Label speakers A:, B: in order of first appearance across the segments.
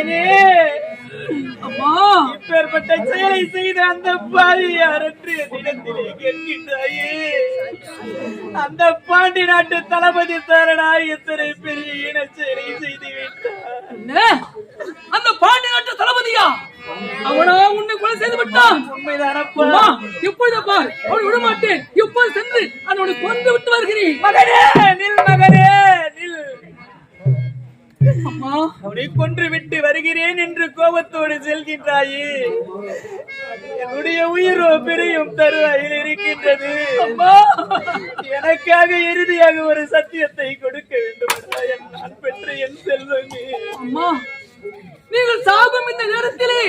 A: மகனே.
B: அம்மா.
A: இப்பேற்பட்ட செயலை செய்த அந்த பாவி யார் என்று கேட்கின்றாயே. அந்த பாண்டி நாட்டு தளபதி தரனாய் இத்தனை பெரிய இன செயலை செய்து விட்டார்?
B: அந்த பாண்டி நாட்டு தளபதியா? அவனா உன்னை கொலை செய்து விட்டான்.
A: உண்மைதானப்பா
B: அம்மா இப்பொழுது பார் அவனை விடமாட்டேன். இப்போது சென்று அவனை கொண்டு விட்டு வருகிறேன்.
A: மகனே நில் மகனே. அவனை கொன்று விட்டு வருகிறேன் என்று கோபத்தோடு செல்கின்றாயே. என்னுடைய உயிரோ பிரியும் தருவாயில் இருக்கின்றது.
B: அம்மா
A: எனக்காக இறுதியாக ஒரு சத்தியத்தை கொடுக்க வேண்டும் நான் பெற்ற என் செல்வமே.
B: அம்மா நீங்கள் சாகும் இந்த நேரத்திலே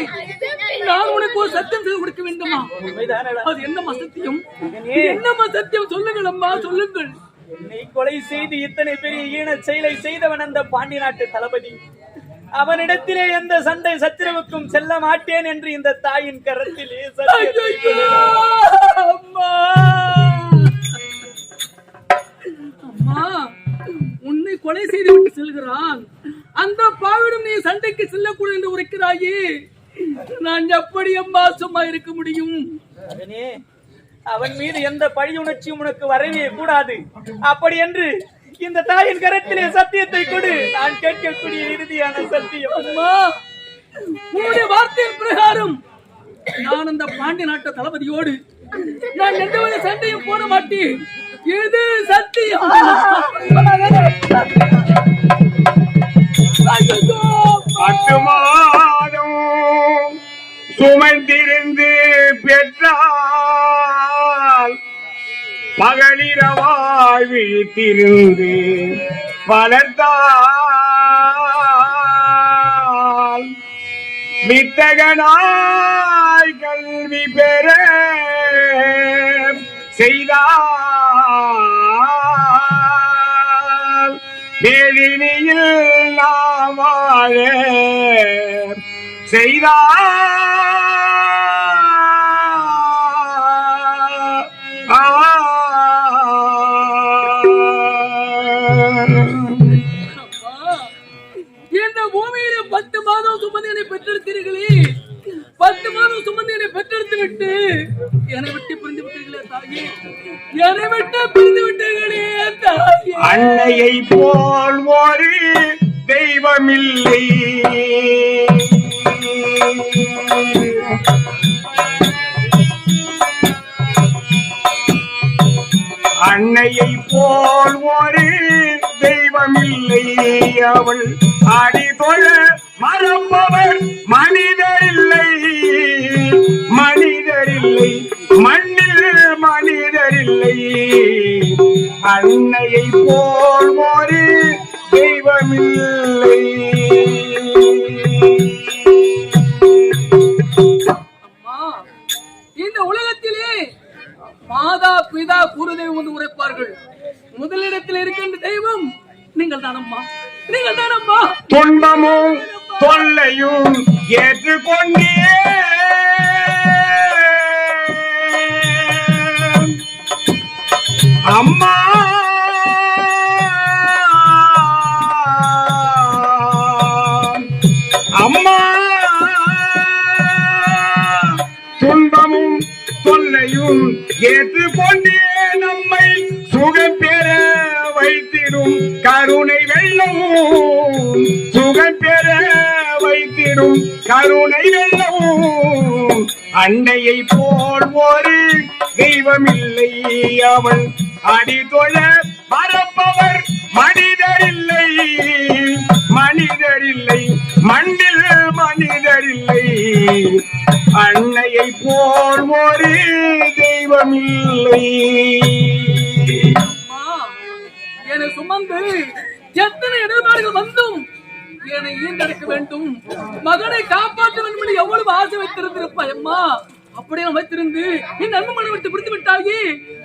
B: நான் உனக்கு ஒரு சத்தியம் செய்து கொடுக்க வேண்டுமா? அது என்னம்மா சத்தியம் என்னம்மா சத்தியம் சொல்லுங்கள் அம்மா சொல்லுங்கள்.
A: என்னை கொலை செய்து இத்தனை பெரிய ஈன செயலை செய்தவன் அந்த பாண்டி நாட்டு தளபதி. அவனிடத்திலே எந்த சண்டை சச்சரவுக்கும் செல்ல மாட்டேன் என்று இந்த தாயின் கரத்திலே!
B: அம்மா அம்மா உன்னை கொலை செய்து விட்டு செல்கிறான். அந்த பாவிடம் நீ சண்டைக்கு செல்லக்கூடாது என்று உரைக்கிறாயே. நான் எப்படி அம்மா சும்மா இருக்க முடியும்?
A: அவன் மீது எந்த பழி உணர்ச்சியும் உனக்கு வரவே கூடாது. அப்படி என்று இந்த தாயின் கரத்திலே சத்தியத்தை கொடு. நான் கேட்கக்கூடிய இறுதியான சத்தியம்.
B: அம்மா உன்னுடைய வார்த்தையின் பிரகாரம் நான் அந்த பாண்டி நாட்டு தளபதியோடு நான் எந்தவித சண்டையும் போட மாட்டேன். இது சத்தியம்!
C: பத்து மாதம் சுமந்திருந்து பெற்றால் மகளிரவாய் விழித்திருந்து வளர்த்தால் வித்தகனாய் கல்வி பெற செய்தால் வேலினியில் நாம் வாழ செய்தால்
B: பெற்றெடுத்தீர்களே பத்து மாதம் சுமந்து என்னை பெற்றெடுத்து விட்டு என்னை விட்டு பிரிந்து விட்டீர்களே தாயே. என்னை விட்டு பிரிந்து விட்டீர்களே தாயே.
C: அன்னையை போல் ஒரு தெய்வமில்லை. அன்னையை போல் ஒரு தெய்வமில்லை. அவள் அடிதொழ மறப்பவர் அன்னையை போல் ஒரு ஏற்றுக்கொண்டே நம்மை சுகம் பெற வைத்திடும் கருணை வெள்ளமும் சுகம் பெற வைத்திடும் கருணை வெள்ளமும் அன்னையை போல் ஒரு தெய்வமில்லை அவள் அடிதொழ பரப்பவர் மனிதரில்லை. மனிதரில்லை மண்ணில் மனிதரில்லை. அன்னையை போல் ஒரு தெய்வம்
B: அம்மா, என்னை சுமந்து எத்தனை இடர்பாடுகள் வந்தும் என்னை ஈண்டெடுக்க வேண்டும். மகனை காப்பாற்ற வேண்டும் என்று எவ்வளவு ஆசை வைத்திருந்திருப்பாய் அம்மா. அப்படியே நான் வைத்திருந்து என் அன்பு மகனை விட்டு பிடித்து விட்டாயே.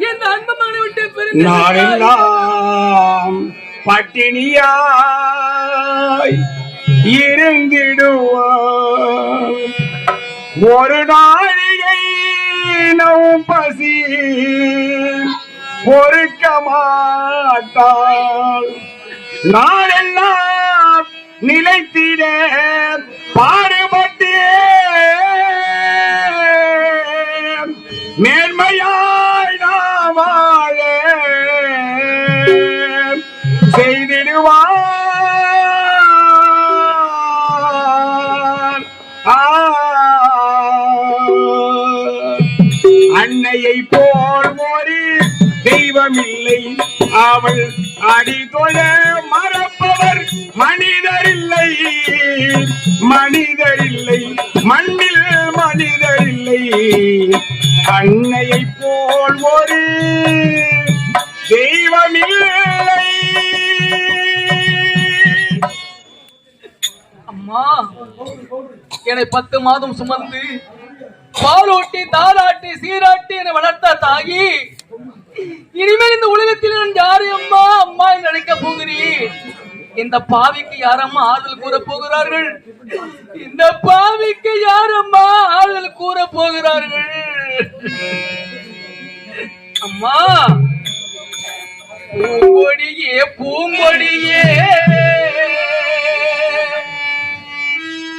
B: என் அன்பு மகனை விட்டு.
C: நாளெல்லாம் பட்டினியாய் இருந்திடுவார் ஒரு நாழிகை நம் பசி பொறுக்க மாட்டாள். நாளெல்லாம் நிலைத்திட பாடுபட்டே மேன்மையாய் நாம் வாழ செய்திடுவான் அவள் அடிதொழ மறப்பவர் மணிகள் இல்லை மண்ணில் மனிதரில்லை. அன்னையை போல் ஒரு தெய்வம் இல்லை
B: அம்மா என்னை பத்து மாதம் சுமந்து பாலோட்டி தாராட்டி சீராட்டி என்னை வளர்த்த தாயி இனிமேல் இந்த உலகத்தில் நான் யாரு அம்மா அம்மா என்று அழைக்க போகிறேன்? இந்த பாவிக்கு யாரம்மா ஆறுதல் கூற போகிறார்கள்? இந்த பாவிக்கு யாரம்மா ஆறுதல் கூற போகிறார்கள்? அம்மா பூங்கொடியே பூங்கொடியே.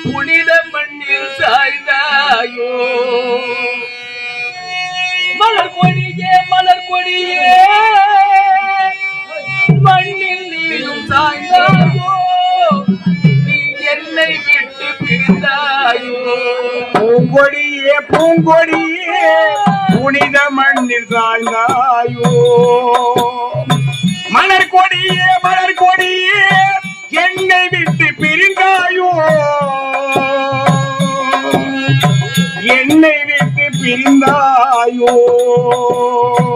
B: புனித மண்ணில் சாய்ந்தாயோ. மலர் கொடியே மலர் கொடியே. மண்ணில் நீளும் சாய்ந்தாயோ நீ என்னை விட்டு பிரிந்தாயோ.
C: பூங்கொடியே பூங்கொடியே புனித மண்ணில் சாய்ந்தாயோ மலர் கொடியே மலர் கொடியே என்னை விட்டு பிரிந்தாயோ. என்னை விட்டு பிரிந்தாயோ
B: 我。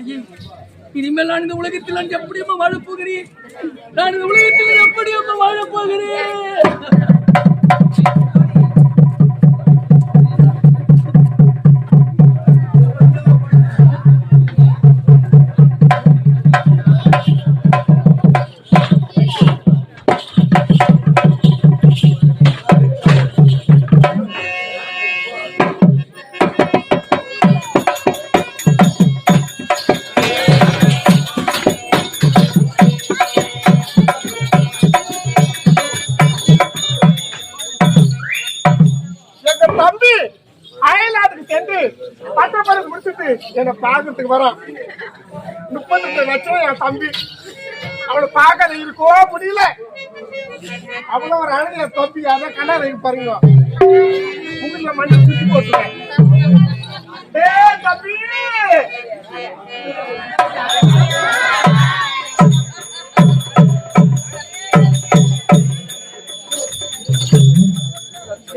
B: தாயே இனிமேல் நான் இந்த உலகத்தில் நான் எப்படி அம்மா வாழப் போகிறேன். நான் இந்த உலகத்தில் எப்படி அம்மா வாழப் போகிறேன்.
D: என்னை பார்க்கறதுக்கு வரான். முப்பத்தெட்டு லட்சம் என் தம்பி. அவளை பார்க்க இருக்கோ முடியல அவ்வளவு ஒரு அழகு என் தம்பி அதான் கண்ணாடி பாருங்க. உங்களை மண்ணை சுத்தி போட்டுருக்கேன் தம்பி!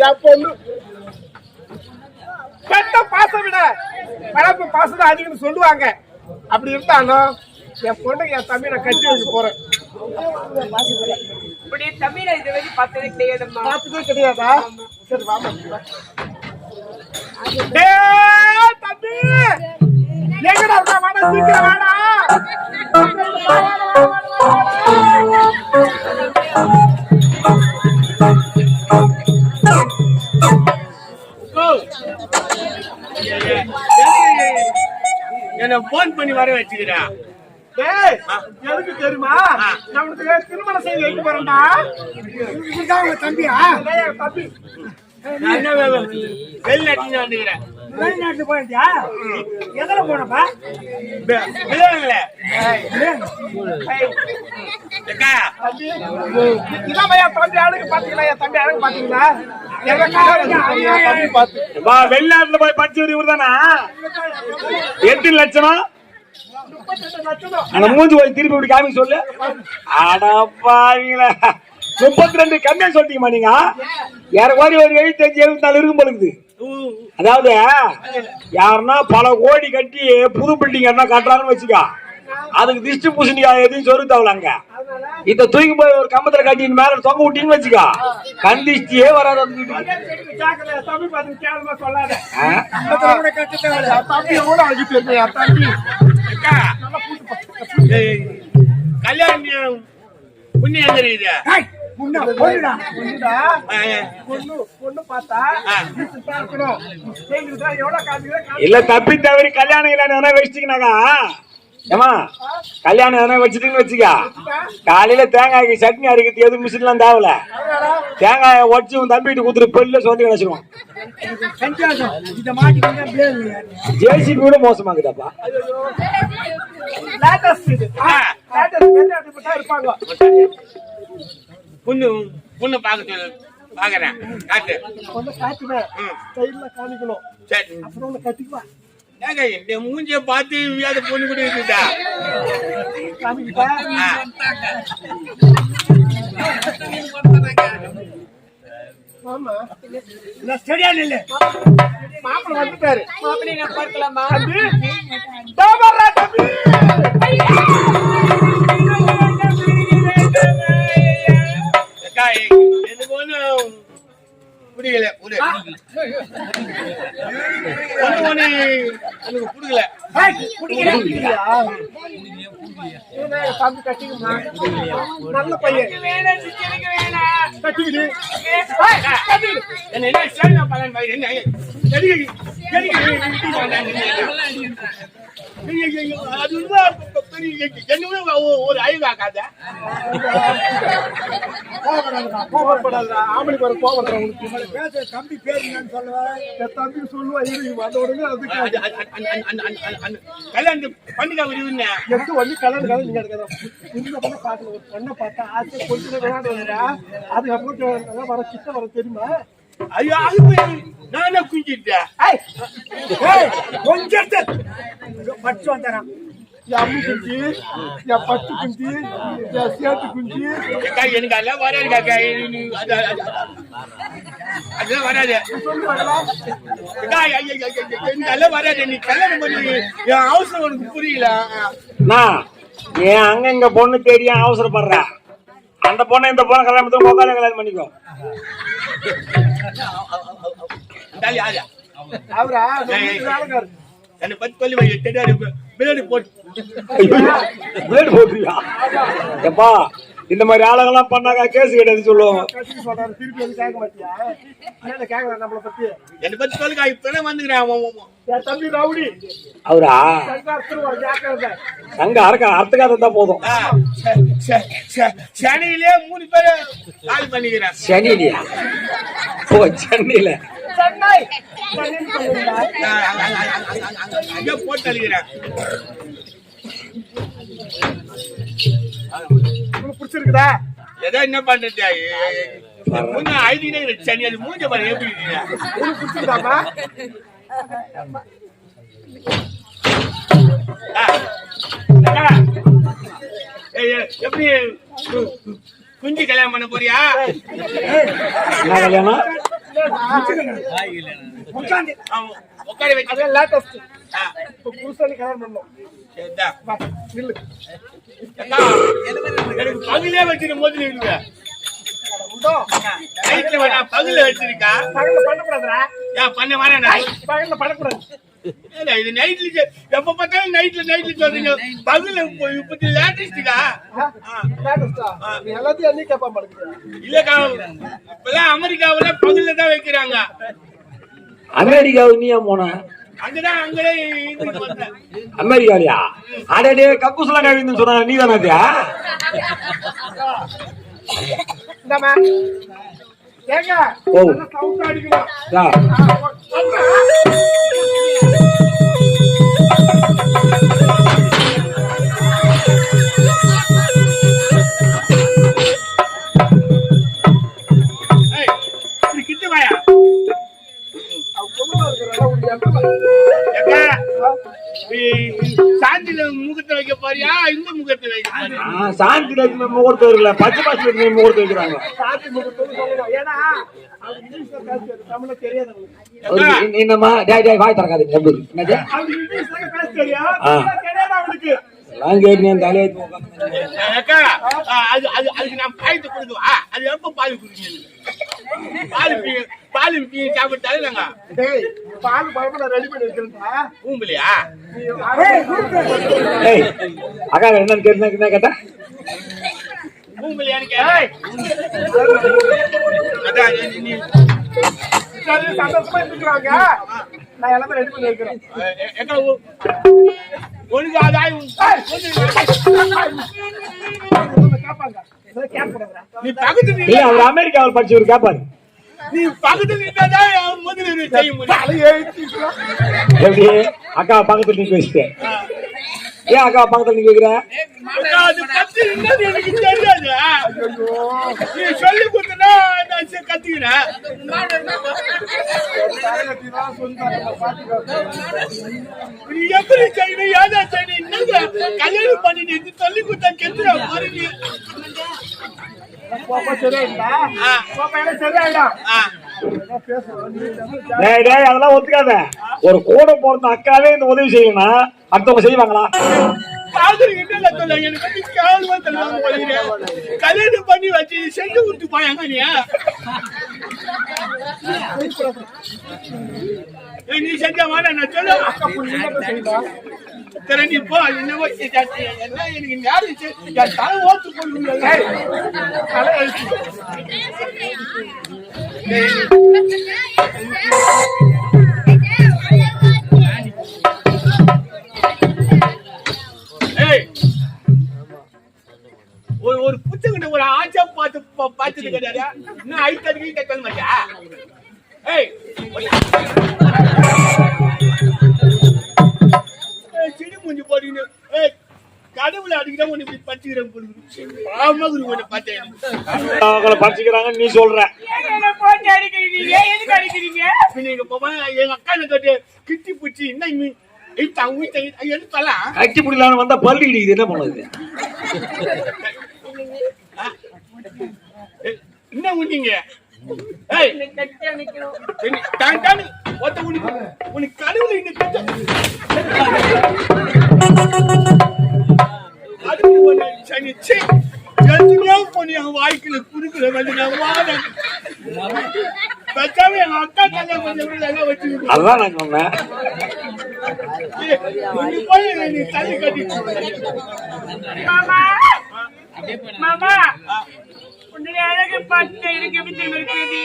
D: என் பொண்ணு பெத்த பாசம் விட வளர்ப்பு பாசம் தான் அதிகம்னு சொல்லுவாங்க. அப்படி இருந்தாலும் என் பொண்ணுக்கு என் தம்பி நான் கட்டி வைக்க போறேன்.
A: இப்படி தமிழ இது வரைக்கும் பார்த்ததே கிடையாதும்மா.
D: பார்த்ததே கிடையாதா? சரி வாமா தம்பி! எங்கடா இருக்க? வாடா சீக்கிரம் வாடா.
C: என்ன போன் பண்ணி வர வச்சுக்கிறேன்.
D: டேய் எதுக்கு தெரியுமா? நம்மளுக்கு திருமணம் செய்து வைக்க போறேன்டா? இதுதான் உங்க தம்பியா? தம்பி.
C: வெளிநாட்டுல வந்துக்கிறேன்.
D: வெளிநாட்டுக்கு போயிட்டியா எதுல போனப்பா?
C: விளையாடுங்களே
D: இதான் என் தம்பி அழகு பாத்தீங்களா என் தம்பி அழகு பாத்தீங்களா
C: வெளிநாட்டுல போய் படிச்சவர் இவர் தானா? எட்டு லட்சமா? அந்த மூஞ்சி போய் திருப்பி இப்படி காமி சொல்லு. அடப்பாவீங்களா முப்பத்தி ரெண்டு கம்மியா சொல்லிட்டீங்கம்மா நீங்க. யாருக்கு ஒரு எழுபத்தி அஞ்சு எழுபத்தி நாலு இருக்கும் பொழுது அதாவது யாருன்னா பல கோடி கட்டி புது பில்டிங் என்ன கட்டுறாருன்னு வச்சுக்கா. அதுக்கு திஷ்டி பூசணிக்கா எதையும் சொரு தவலாங்க இத தூக்கி போய் ஒரு கம்பத்துல கட்டின்னு மேல தொங்க விட்டீங்கன்னு வச்சுக்கா. கண் திஷ்டியே வராது அந்த வீட்டுக்கு. கல்யாணம் புண்ணியம் தெரியுது இல்ல தப்பி தவறி கல்யாணம் இல்லைன்னு எதனா வச்சுட்டீங்கனாக்கா ஏமா கல்யாணம் எதனா வச்சுட்டீங்கன்னு வச்சுக்கா. காலையில தேங்காய்க்கு சட்னி அரைக்கிறது எதுவும் மிஷின்லாம் தேவையில்ல. தேங்காயை உடச்சு உன் தம்பிட்டு குத்துட்டு பெல்ல சொல்லி வச்சிருவான் ஜேசிபி கூட மோசமாக்குதாப்பா.
E: பொண்ணு பொண்ணு பார்க்க பாக்குறேன். காட்டு.
D: ஒண்ணு காட்டுவேன். கையில காமிக்கணும்.
E: சரி.
D: அப்புறம் ஒண்ணு கட்டிக்குவா
E: ஏங்க இந்த மூஞ்சிய பார்த்து வியாத பொண்ணு கூட இருக்குதா
D: மாப்பிள்ள வந்துட்டாரு.
A: மாப்பிள்ளை நான் பார்க்கலாமா?
E: புரியல புரியல. எனக்கு புரியல
D: நல்ல பையன் கட்டிக்கிடு
E: என்ன என்ன சேனா பலன் பாரு, என்ன எதுக்கு எதுக்கு இப்படி பண்றாங்க? ஐயோ, ஐயோ, அது உண்மை, பெரிய என்ன ஒரு
D: கோபப்படாதடா. ஆம்பளைக்கு ஒரு கோபம் வந்துடும் உனக்கு. தம்பி பேர் என்னன்னு சொல்லுவேன் தம்பி சொல்லுவா இரு வந்த உடனே அதுக்கு
E: கல்யாணம் பண்ணிக்க விடுவின்னு
D: எடுத்து வந்து கலந்து கலந்து நீங்க எடுக்கணும் இந்த பொண்ணை பார்க்கல ஒரு பொண்ணை பார்த்தா ஆசை கொஞ்சம் விளையாடு வரா அதுக்கப்புறம் வர கிட்ட வர தெரியுமா?
E: ஐயோ அது நானே குஞ்சிட்டேன்.
D: ஏய், ஏய், கொஞ்சம் பச்சு வந்தாராம் என் அம்மி குஞ்சு என் பட்டு குஞ்சு என் சேத்து குஞ்சு.
E: அக்கா, எனக்கு அதெல்லாம் வராது அதெல்லாம் வராது அதெல்லாம் வராது நீ கல்யாணம் பண்ணி என் அவசரம் உனக்கு புரியல
C: நான் ஏன் அங்க இங்க பொண்ணு தெரியும் அவசரப்படுற அந்த பொண்ணை இந்த பொண்ணை கல்யாணம் பண்ணி உட்காந்து கல்யாணம் பண்ணிக்கோ
D: அவரா.
E: என்னை பத்தி சொல்லி வை, தெரியாது போட்டு
C: பிளேடு போட்டுருக்கா எப்பா இந்த மாதிரி ஆளுங்கெல்லாம் பண்ணாக்கா கேஸ் கிடையாது சொல்லுவாங்க.
D: கட்டிக்கு சொல்றாரு. திருப்பி வந்து கேட்க மாட்டியா? என்ன கேட்கலாம் நம்மளை பத்தி?
E: என்னை பத்தி சொல்லுங்க இப்பதான் வந்துக்கிறேன் அவன், அவன், அவன்.
D: என் தம்பி ரவுடி.
C: அவரா? அங்க அறக்க அர்த்தக்காக தான் போதும்.
E: ஆ, ச- ச- ச- சனியிலே மூணு பேரை காலி பண்ணிக்கிறேன்.
C: சென்னையிலயா ஓ சென்னையில.
E: போட்டு
D: பிடிச்சிருக்குதா?
E: ஏதோ என்ன பண்றது மூஞ்ச அழுதினே சனி அது மூஞ்ச பாரு எப்படி இருக்குங்க?
D: உங்களுக்கு பிடிச்சிருக்காமா
E: எப்படி குஞ்சு கல்யாணம் பண்ண போறியா?
C: என்ன கல்யாணம்?
E: வச்சு.
D: அதே லேட்டஸ்ட்
E: ஆ,
D: இப்போ புதுசாக கல்யாணம் பண்ணோம் நில்லு
E: பகுலே வச்சிருக்க வேணா பகுல வச்சிருக்கா
D: பண்ணக்கூடாதுடா
E: ஏன் பண்ண வேணா
D: பகல்ல பண்ணக்கூடாது
E: இது நைட்ல எப்ப பார்த்தாலும் நைட்ல நைட்ல சொல்றீங்க பகல இப்ப
D: லேட்டஸ்டா எல்லாத்தையும் கேட்பா படுக்குது
E: இல்லக்கா இப்பெல்லாம் அமெரிக்காவுல பகல்ல தான் வைக்கிறாங்க.
C: அமெரிக்காவுக்கு நீ போன? அமெரிக்காலியா அடடே கக்கூசலாம் கவின்னு சொன்னாங்க. நீ தானே
D: ஏங்க
E: சாந்தியில முகத்தை வைக்க போறியா? இந்த முகத்தை வைக்க போறியா?
C: ஆ, சாந்தி லட்சுமி முகூர்த்தம் இருக்குல்ல. பச்சை பாசி லட்சுமி முகூர்த்தம் வைக்கிறாங்க.
D: ஏன்னா
C: என்னம்மா? டேய் டேய் வாய் திறக்காது எப்படி? என்னது?
D: பேச
E: அது அது அதுக்கு நான் பாயத்தை கொடுக்குவா? அது எப்ப பால் குடிக்கணும் பால் பீ பால் பீ சாப்பிட்டாலும் நாங்க
D: டேய் பால் ரெடி பண்ணி
C: அக்கா என்னன்னு என்ன கேட்டா
E: அதான் நீ-
D: சரி, சந்தோஷமா நான் எல்லாமே ரெடி பண்ணி வைக்கிறேன்
E: எங்க
D: கேட்பாங்க
E: நீ
C: அவர் அமெரிக்காவில் படிச்சவர் கேட்பாரு
E: நீ பக்கத்துல நின்னாதான் முதல்ல நீ செய்ய முடியும்.
C: அக்கா பக்கத்துல நிக்க வச்சுட்டேன். ஏன் அக்கா பக்கத்துல நிக்க வைக்கிற?
E: எனக்கு தெரியாது. நீ சொல்லி கொடுத்தனா நான் கத்துக்கிறேன். நீ எப்படி செய்யணும் ஏதா செய்யணும் கல்யாணம் இது சொல்லி கொடுத்தா கெத்துறா பாருங்க
C: அதெல்லாம் ஒத்துக்காத. ஒரு கூட பிறந்த அக்காவே இந்த உதவி செய்யணும்னா அடுத்தவங்க செய்வாங்களா?
E: காதல் என்ன எனக்கு கேவலமா தருவாங்க போலீங்க கல்யாணம் பண்ணி வச்சு செஞ்சு விட்டு போயாங்க நீ நீ செஞ்ச வாடா நான் சொல்ல
D: புள்ளிங்க
E: போ என்னவோ என்ன எனக்கு யாரு என் தலை ஓத்து போய் பார்த்தது கிடையாது இன்னும் ஐத்ததுக்கு கேட்க மாட்டியா? ஏய் ஏய், சிடு மூஞ்சி போடுங்க ஏய் கடவுளை அடிக்கிற உன்னை இப்படி பச்சுக்கிறேன் ஆமா குரு உன்னை பார்த்தேன்.
C: அவங்கள படிச்சுக்கிறாங்க நீ சொல்ற.
E: பின்ன எங்க போமா எங்க அக்கா என்ன கேட்டு கிட்டி பிடிச்சி என்ன
C: கட்டி பிடிக்கலான்னு வந்தா பல்லு இடிக்குது என்ன பண்ணுது
E: என்ன உண்டீங்க உனக்கு சீ எத்தனையோ பொண்ணு என் வாய்க்குல குறுக்குல வந்து நான் வாடேன் பச்சாவே எங்க அக்கா கல்யாணம் பண்ண எல்லாம் வச்சுக்கிட்டு
C: அதுதான் நான் சொன்னேன்.
E: நீ போய் நீ தள்ளி கட்டி
A: மாமா. மாமா. உன்னுடைய அழகு பார்த்து எனக்கு இருக்கிறது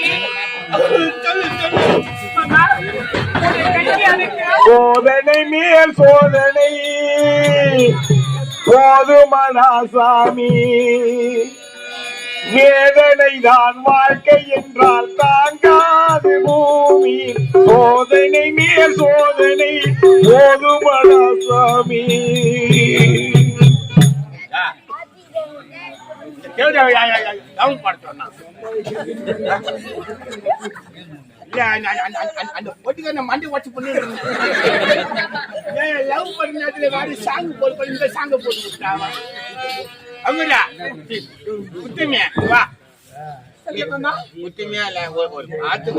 C: சோதனை மேல் சோதனை. போதுமடா சாமி. வேதனை தான் வாழ்க்கை என்றால் தாங்காது பூமி. சோதனை மேல் சோதனை போதுமடா சாமி.
E: டவுன் பாட சொன்னா. இல்ல, அந்த- அந்த- அந்த- அந்த- அந்த பொட்டிக்கு அந்த மண்டி உடைச்சு பண்ணிட்டு இருந்தான். ஏன் love பண்ண நேரத்துல வேற song போடு, போடு, இந்த song போட்டு விட்டா அவன். அமுதா, சி, முத்துமே, வா. பாட்டு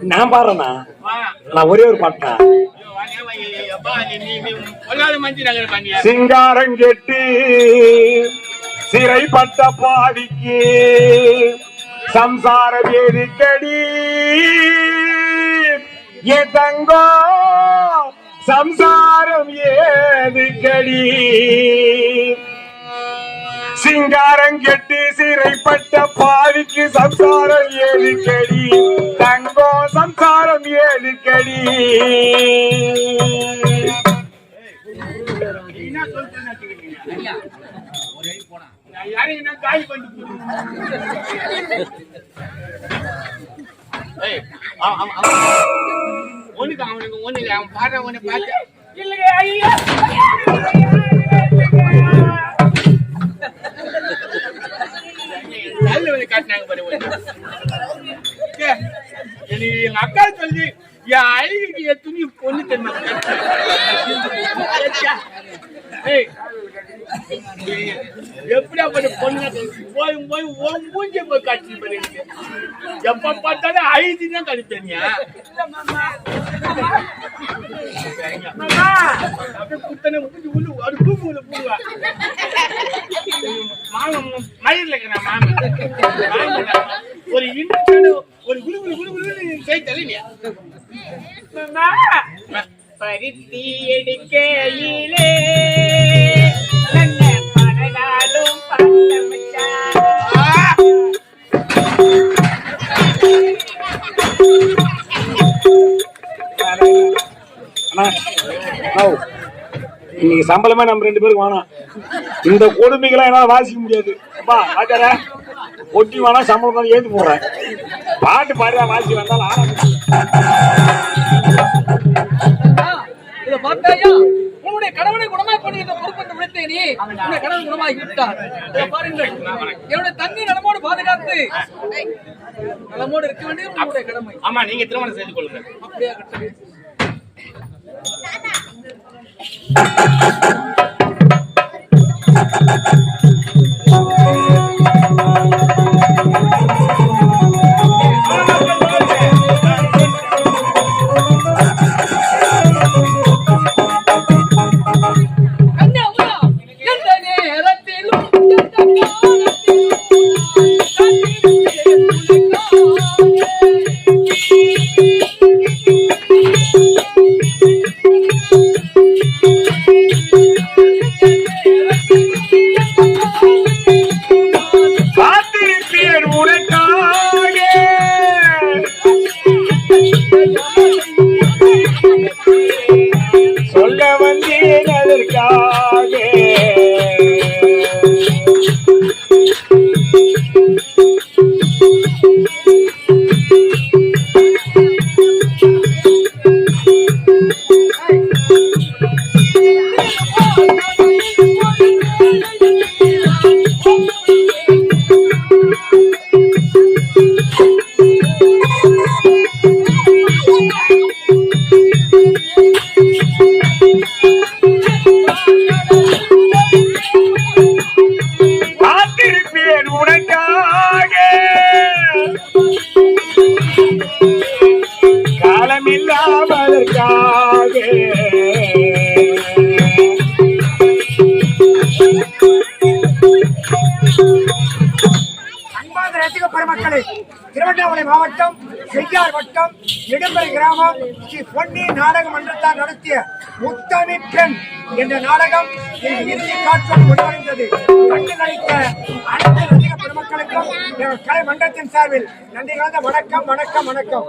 C: நான் பாடுறேண்ணா
E: வா.
C: நான் ஒரே ஒரு பாட்டா? சிங்காரம் கெட்டு சிறைப்பட்ட பாடிக்கு சம்சார வேதிக்கடி. ஏ தங்கோ சம்சாரம் ஏதுக்கடி. சிங்காரம் கெட்டு சிறைப்பட்ட பாவிக்கு சம்சாரம் ஏதுக்கடி. தங்கோ சம்சாரம் ஏதுக்கடி.
E: என்ன சொல்றேன்னு யாரையும் காலி அவன் ஒண்ணுக்கு அவனுக்கு ஒண்ணு இல்லை அவன் பாடுற ஒண்ணு பார்த்து. இல்லையே ஐயா நல்ல வந்து காட்டினாங்க பாரு என்னை எங்க அக்கா சொல்லி என் அழகுக்கு என் துணி பொண்ணு தெரியுமா? எப்படியாப்பட்ட பொண்ணு போய் போய் உன் மூஞ்சிய போய் காட்சி பண்ணிருக்கு எப்ப பார்த்தாலும் ஐந்து தான் கழிப்பீங்க குத்தனை மூஞ்சி உள்ளு ஒரு பூமி உள்ள பூடுவா. மாமன் மயிரில் மாமன் ஒரு இன்னொரு ஒரு குழு குழு குழு குழு கை தள்ளினியா? பருத்தி எடுக்கையிலே.
C: இன்னைக்கு சம்பளமே நம்ம ரெண்டு பேருக்கு வேணாம். இந்த கொடுமைகளை என்னால வாசிக்க முடியாது. அப்பா பாக்கற ஒட்டி வேணா சம்பளம் தான் ஏந்து போடுறேன். பாட்டு பாடுறா வாசி வந்தாலும் ஆரம்பிச்சு.
B: இத பார்த்தாயா? உன்னுடைய கணவனை குணமாய் பண்ணுகின்ற பொறுப்பென்று விடுத்தே நீ. உன்னுடைய கணவன் குணமாகி விட்டார். பாருங்கள். என்னுடைய தண்ணி நலமோடு பாதுகாத்து நலமோடு இருக்க வேண்டியது உன்னுடைய கடமை.
E: ஆமா நீங்க திருமணம் செய்து கொள்ளுங்க
B: அப்படியே கட்டளை.
F: செய்யார் வட்டம் இடும்பரை கிராமம் ஸ்ரீ பொன்னி நாடக மன்றத்தால் நடத்திய முத்தமி பெண் என்ற நாடகம் இறுதி காட்சியோடு முடிவடைந்தது கண்டு நடித்த அனைத்து ரசிக பெருமக்களுக்கும் எங்கள் கலை மன்றத்தின் சார்பில் நன்றி கலந்த வணக்கம் வணக்கம் வணக்கம்.